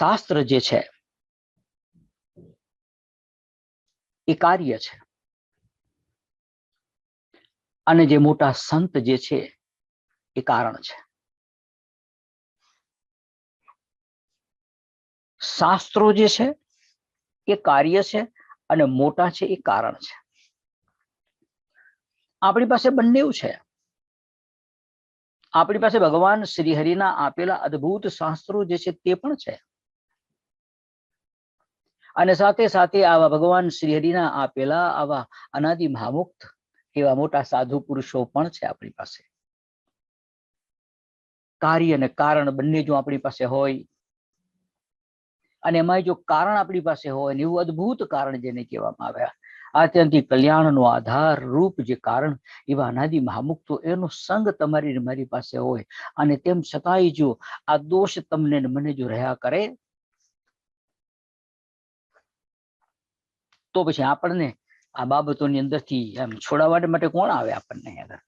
શાસ્ત્ર જે છે, એ કાર્ય છે. અને જે મોટા સંત જે છે, એ કારણ છે. શાસ્ત્રો જે છે, એ કાર્ય છે અને મોટા છે એ કારણ છે. આપણી પાસે બંને છે. આપણી પાસે ભગવાન શ્રીહરિના આપેલા અદ્ભુત શાસ્ત્રો જે છે તે પણ છે. અને સાથે સાથે આવા ભગવાન શ્રીહરિના આપેલા આવા અનાદિ મહામુક્ત એવા મોટા સાધુ પુરુષો પણ છે આપણી પાસે. કાર્ય અને કારણ બંને જો આપણી પાસે હોય, અને એમાં જો કારણ આપણી પાસે હોય ને એવું અદ્ભુત કારણ જેને કહેવામાં આવ્યા આત્યંતિક કલ્યાણનો આધાર રૂપ જે કારણ એવા અનાદિ મહામુક્તો એનો સંગ તમારી મારી પાસે હોય, અને તેમ છતાંય જો આ દોષ તમને મને જો રહ્યા કરે તો પછી આપણને આ બાબતોની અંદરથી એમ છોડાવવા માટે કોણ આવે આપણને આગળ?